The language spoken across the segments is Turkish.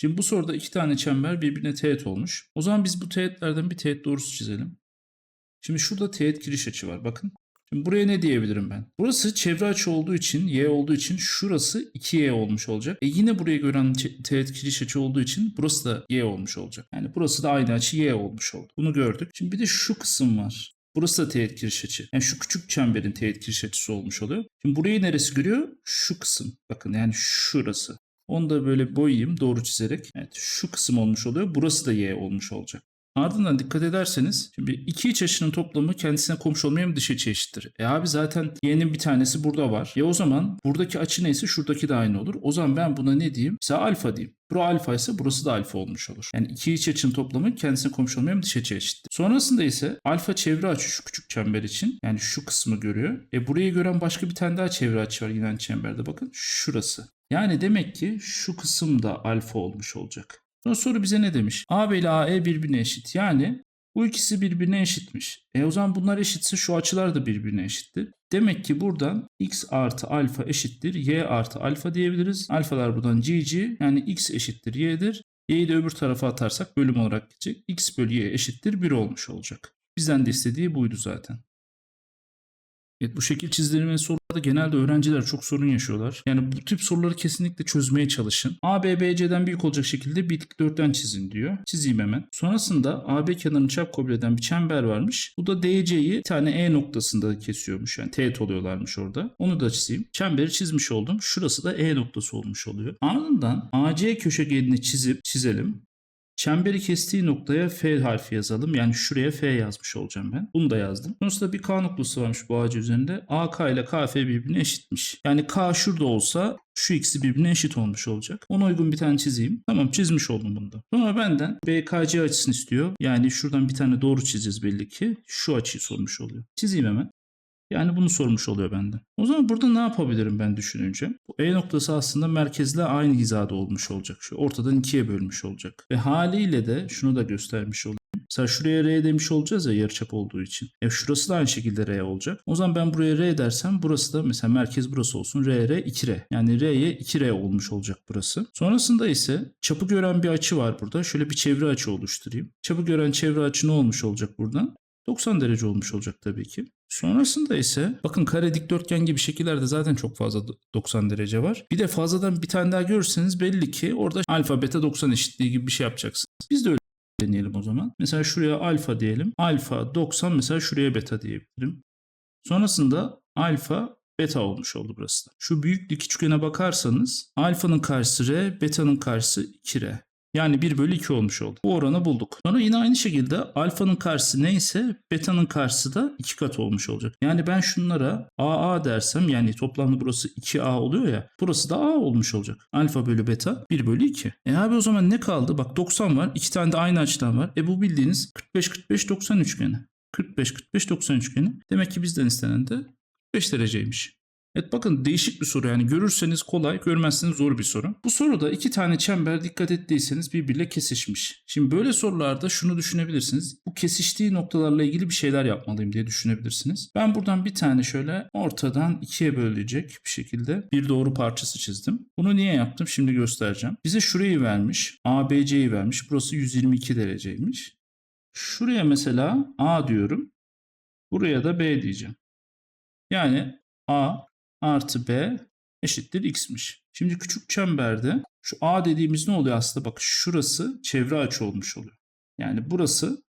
Şimdi bu soruda iki tane çember birbirine teğet olmuş. O zaman biz bu teğetlerden bir teğet doğrusu çizelim. Şimdi şurada teğet giriş açı var bakın. Şimdi buraya ne diyebilirim ben? Burası çevre açı olduğu için, y olduğu için şurası 2y olmuş olacak. E yine buraya gören teğet giriş açı olduğu için burası da y olmuş olacak. Yani burası da aynı açı y olmuş oldu. Bunu gördük. Şimdi bir de şu kısım var. Burası da teğet giriş açı. Yani şu küçük çemberin teğet giriş açısı olmuş oluyor. Şimdi burayı neresi görüyor? Şu kısım. Bakın yani şurası. Onu da böyle boyayayım doğru çizerek. Evet şu kısım olmuş oluyor. Burası da y olmuş olacak. Ardından dikkat ederseniz şimdi iki iç açının toplamı kendisine komşu olmayan bir dış açı eşittir. E abi zaten y'nin bir tanesi burada var. Ya o zaman buradaki açı neyse şuradaki de aynı olur. O zaman ben buna ne diyeyim? Mesela alfa diyeyim. Bura alfa ise burası da alfa olmuş olur. Yani iki iç açının toplamı kendisine komşu olmayan dış açı eşittir. Sonrasında ise alfa çevre açı şu küçük çember için. Yani şu kısmı görüyor. E burayı gören başka bir tane daha çevre açı var yine çemberde bakın. Şurası. Yani demek ki şu kısım da alfa olmuş olacak. Sonra soru bize ne demiş? AB ile AE birbirine eşit. Yani bu ikisi birbirine eşitmiş. E o zaman bunlar eşitse şu açılar da birbirine eşittir. Demek ki buradan x artı alfa eşittir y artı alfa diyebiliriz. Alfalar buradan gg yani x eşittir y'dir. Y'yi de öbür tarafa atarsak bölüm olarak gidecek. x bölü y eşittir 1 olmuş olacak. Bizden de istediği buydu zaten. Evet bu şekil çizdirilen sorularda genelde öğrenciler çok sorun yaşıyorlar. Yani bu tip soruları kesinlikle çözmeye çalışın. AB BC'den büyük olacak şekilde bir dikdörtgen çizin diyor. Çizeyim hemen. Sonrasında AB kenarını çap kabul eden bir çember varmış. Bu da DC'yi bir tane E noktasında kesiyormuş. Yani teğet oluyorlarmış orada. Onu da çizeyim. Çemberi çizmiş oldum. Şurası da E noktası olmuş oluyor. Ardından AC köşegenini çizip çizelim. Çemberi kestiği noktaya F harfi yazalım. Yani şuraya F yazmış olacağım ben. Bunu da yazdım. Sonrasında bir K noktası varmış bu ağacı üzerinde. AK ile KF birbirine eşitmiş. Yani K şurada olsa şu ikisi birbirine eşit olmuş olacak. Ona uygun bir tane çizeyim. Tamam çizmiş oldum bunu da. Sonra benden BKC açısını istiyor. Yani şuradan bir tane doğru çizeceğiz belli ki. Şu açıyı sormuş oluyor. Çizeyim hemen. Yani bunu sormuş oluyor benden. O zaman burada ne yapabilirim ben düşününce? Bu E noktası aslında merkezle aynı hizada olmuş olacak. Şu ortadan ikiye bölmüş olacak. Ve haliyle de şunu da göstermiş olayım. Mesela şuraya R demiş olacağız ya yarıçap olduğu için. E şurası da aynı şekilde R olacak. O zaman ben buraya R dersem burası da mesela merkez burası olsun. R, R, 2R. Yani R'ye 2R olmuş olacak burası. Sonrasında ise çapı gören bir açı var burada. Şöyle bir çevre açı oluşturayım. Çapı gören çevre açı ne olmuş olacak buradan? 90 derece olmuş olacak tabii ki. Sonrasında ise bakın kare dikdörtgen gibi şekillerde zaten çok fazla 90 derece var. Bir de fazladan bir tane daha görürseniz belli ki orada alfa beta 90 eşitliği gibi bir şey yapacaksınız. Biz de öyle deneyelim o zaman. Mesela şuraya alfa diyelim. Alfa 90 mesela şuraya beta diyebilirim. Sonrasında alfa beta olmuş oldu burası da. Şu büyük dik üçgene bakarsanız alfanın karşısı R, beta'nın karşısı 2R. Yani 1 bölü 2 olmuş oldu. Bu oranı bulduk. Sonra yine aynı şekilde alfanın karşısı neyse beta'nın karşısı da 2 kat olmuş olacak. Yani ben şunlara AA dersem yani toplamda burası 2A oluyor ya. Burası da A olmuş olacak. Alfa bölü beta 1 bölü 2. E abi o zaman ne kaldı? Bak 90 var. 2 tane de aynı açıdan var. E bu bildiğiniz 45-45-90 üçgeni. 45-45-90 üçgeni. Demek ki bizden istenen de 5 dereceymiş. Evet bakın değişik bir soru yani görürseniz kolay görmezseniz zor bir soru. Bu soruda iki tane çember dikkat ettiyseniz birbiriyle kesişmiş. Şimdi böyle sorularda şunu düşünebilirsiniz. Bu kesiştiği noktalarla ilgili bir şeyler yapmalıyım diye düşünebilirsiniz. Ben buradan bir tane şöyle ortadan ikiye bölecek bir şekilde bir doğru parçası çizdim. Bunu niye yaptım şimdi göstereceğim. Bize şurayı vermiş ABC'yi vermiş burası 122 dereceymiş. Şuraya mesela A diyorum. Buraya da B diyeceğim. Yani A artı B eşittir x'miş. Şimdi küçük çemberde şu A dediğimiz ne oluyor aslında? Bak şurası çevre açı olmuş oluyor. Yani burası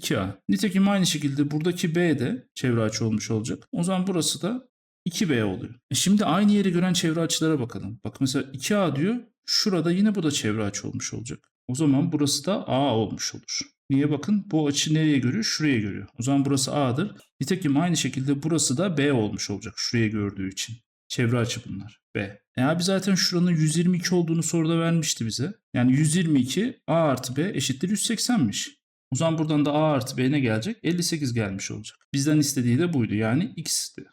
2A. Nitekim aynı şekilde buradaki B de çevre açı olmuş olacak. O zaman burası da 2B oluyor. E şimdi aynı yeri gören çevre açılara bakalım. Bak mesela 2A diyor. Şurada yine bu da çevre açı olmuş olacak. O zaman burası da A olmuş olur. Niye bakın bu açı nereye görüyor? Şuraya görüyor. O zaman burası A'dır. Nitekim aynı şekilde burası da B olmuş olacak şuraya gördüğü için. Çevre açı bunlar. B. E abi zaten şuranın 122 olduğunu soruda vermişti bize. Yani 122 A artı B eşittir 180'miş. O zaman buradan da A artı B ne gelecek? 58 gelmiş olacak. Bizden istediği de buydu. Yani X'ti.